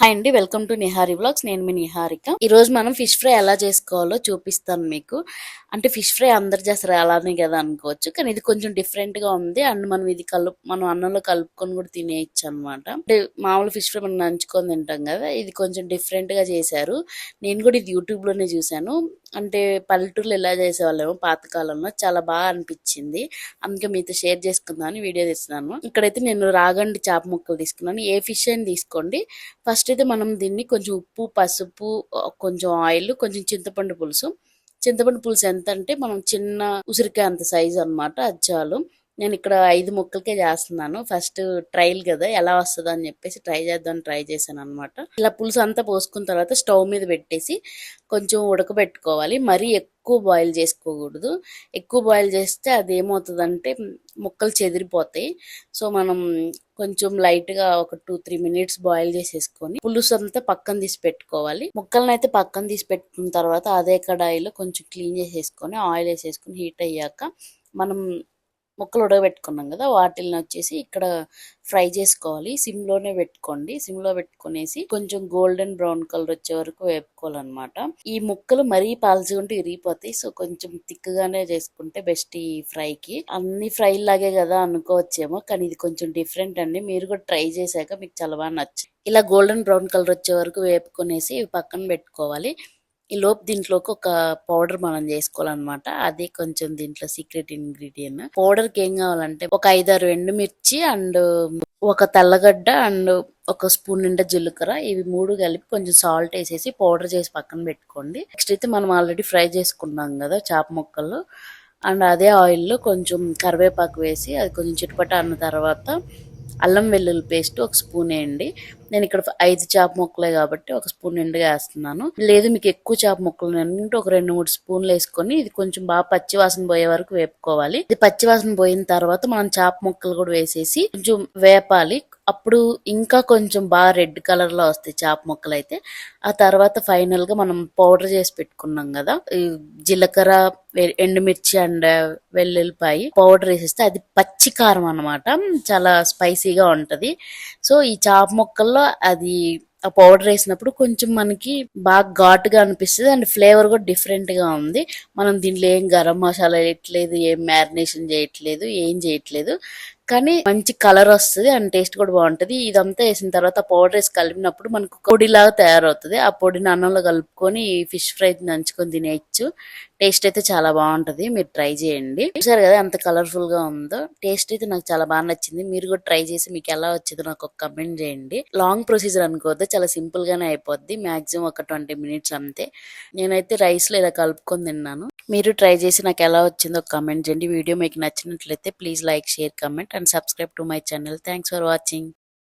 Hi అండి welcome to Nihari blogs నేను మీ నిహారిక. ఈరోజు మనం ఫిష్ ఫ్రై ఎలా చేసుకోవాలో చూపిస్తాను మీకు. అంటే ఫిష్ ఫ్రై అందరు చేస్తారు అలానే కదా అనుకోవచ్చు. కానీ ఇది కొంచెం డిఫరెంట్గా ఉంది. అండ్ మనం ఇది కలుపు మనం అన్నంలో కలుపుకొని కూడా తినేయచ్చు అనమాట అంటే మామూలు ఫిష్ ఫ్రై మనం నంచుకొని తింటాం కదా ఇది కొంచెం డిఫరెంట్గా చేశారు. నేను కూడా ఇది యూట్యూబ్లోనే చూశాను. అంటే పల్లెటూరులో ఎలా చేసేవాళ్ళేమో పాతకాలంలో చాలా బాగా అనిపించింది. అందుకే మీతో షేర్ చేసుకుందామని వీడియో తీస్తున్నాను. ఇక్కడైతే నేను రాగండి చేప ముక్కలు తీసుకున్నాను. ఏ ఫిష్ అయినా తీసుకోండి. ఫస్ట్ అయితే మనం దీన్ని కొంచెం ఉప్పు పసుపు కొంచెం ఆయిల్ కొంచెం చింతపండు పులుసు. చింతపండు పులుసు ఎంత అంటే మనం చిన్న ఉసిరికాయ అంత సైజు అన్నమాట అచ్చాలు నేను ఇక్కడ ఐదు ముక్కలకే చేస్తున్నాను. ఫస్ట్ ట్రయల్ కదా ఎలా వస్తుందో అని చెప్పేసి ట్రై చేద్దాం ట్రై చేశాను అనమాట ఇలా పులుసు అంతా పోసుకున్న తర్వాత స్టవ్ మీద పెట్టేసి కొంచెం ఉడకబెట్టుకోవాలి. మరీ ఎక్కువ బాయిల్ చేసుకోకూడదు. ఎక్కువ బాయిల్ చేస్తే అది ఏమవుతుందంటే ముక్కలు చెదిరిపోతాయి. సో మనం కొంచెం లైట్గా ఒక టూ త్రీ మినిట్స్ బాయిల్ చేసేసుకొని పులుసు అంతా పక్కన తీసి పెట్టుకోవాలి. ముక్కలను అయితే పక్కన తీసి పెట్టుకున్న తర్వాత అదే కడాయిలో కొంచెం క్లీన్ చేసేసుకొని ఆయిల్ వేసేసుకొని హీట్ అయ్యాక మనం ముక్కలు ఉడకబెట్టుకున్నాం కదా వాటిని వచ్చేసి ఇక్కడ ఫ్రై చేసుకోవాలి. సిమ్లోనే పెట్టుకోండి. సిమ్లో పెట్టుకునేసి కొంచెం గోల్డెన్ బ్రౌన్ కలర్ వచ్చే వరకు వేపుకోవాలన్నమాట. ఈ ముక్కలు మరీ పాల్చుకుంటే ఇరిగిపోతాయి. సో కొంచెం తిక్కుగానే చేసుకుంటే బెస్ట్ ఈ ఫ్రైకి. అన్ని ఫ్రై లాగే కదా అనుకోవచ్చేమో కానీ ఇది కొంచెం డిఫరెంట్ అండి. మీరు కూడా ట్రై చేశాక మీకు చాలా బాగా నచ్చింది ఇలా గోల్డెన్ బ్రౌన్ కలర్ వచ్చే వరకు వేపుకునేసి పక్కన పెట్టుకోవాలి. ఈ లోపు దీంట్లోకి ఒక పౌడర్ మనం చేసుకోవాలన్నమాట. అది కొంచెం దీంట్లో సీక్రెట్ ఇంగ్రీడియంట్. పౌడర్కి ఏం కావాలంటే ఒక ఐదారు ఎండుమిర్చి అండ్ ఒక తెల్లగడ్డ అండ్ ఒక స్పూన్ నిండా జీలకర్ర. ఇవి మూడు కలిపి కొంచెం సాల్ట్ వేసేసి పౌడర్ చేసి పక్కన పెట్టుకోండి. నెక్స్ట్ అయితే మనం ఆల్రెడీ ఫ్రై చేసుకున్నాం కదా చేప ముక్కలు అండ్ అదే ఆయిల్లో కొంచెం కరివేపాకు వేసి అది కొంచెం చిటపట అన్న తర్వాత అల్లం వెల్లుల్లి పేస్ట్ ఒక స్పూన్ వేయండి. నేను ఇక్కడ ఐదు చేప ముక్కలే కాబట్టి ఒక స్పూన్ నిండుగా వేస్తున్నాను. లేదు మీకు ఎక్కువ చేప ముక్కలు అంటే ఒక రెండు మూడు స్పూన్లు వేసుకొని ఇది కొంచెం బాగా పచ్చి వాసన పోయే వరకు వేపుకోవాలి. ఇది పచ్చి వాసన పోయిన తర్వాత మనం చేప ముక్కలు కూడా వేసేసి కొంచెం వేపాలి. అప్పుడు ఇంకా కొంచెం బాగా రెడ్ కలర్లో వస్తాయి చేప ముక్కలు అయితే. ఆ తర్వాత ఫైనల్గా మనం పౌడర్ చేసి పెట్టుకున్నాం కదా. జీలకర్ర ఎండుమిర్చి అండ్ వెల్లుల్లిపాయి పౌడర్ వేసేస్తే అది పచ్చి కారం అన్నమాట. చాలా స్పైసీగా ఉంటది. సో ఈ చేప ముక్కల్లో అది ఆ పౌడర్ వేసినప్పుడు కొంచెం మనకి బాగా ఘాటుగా అనిపిస్తుంది అండ్ ఫ్లేవర్ కూడా డిఫరెంట్గా ఉంది. మనం దీంట్లో ఏం గరం మసాలా వేయట్లేదు ఏం మ్యారినేషన్ చేయట్లేదు ఏం చేయట్లేదు. కానీ మంచి కలర్ వస్తుంది అండ్ టేస్ట్ కూడా బాగుంటది. ఇదంతా వేసిన తర్వాత పౌడర్ వేసి కలిపినప్పుడు మనకు పొడిలాగా తయారవుతుంది. ఆ పొడిని అన్నంలో కలుపుకొని ఫిష్ ఫ్రై నంచుకొని తినేయచ్చు. టేస్ట్ అయితే చాలా బాగుంటది. మీరు ట్రై చేయండి. చూసారు కదా ఎంత కలర్ఫుల్గా ఉందో? టేస్ట్ అయితే నాకు చాలా బాగా నచ్చింది. మీరు కూడా ట్రై చేసి మీకు ఎలా వచ్చిందో నాకు ఒక కమెంట్ చేయండి. లాంగ్ ప్రొసీజర్ అనుకోవద్దు. చాలా సింపుల్ గానే అయిపోద్ది. మాక్సిమం ఒక ట్వంటీ మినిట్స్ అంతే. నేనైతే రైస్లో ఇలా కలుపుకొని తిన్నాను. మీరు ట్రై చేసి నాకు ఎలా వచ్చిందో కమెంట్ చేయండి. వీడియో మీకు నచ్చినట్లయితే please like share comment and subscribe to my channel thanks for watching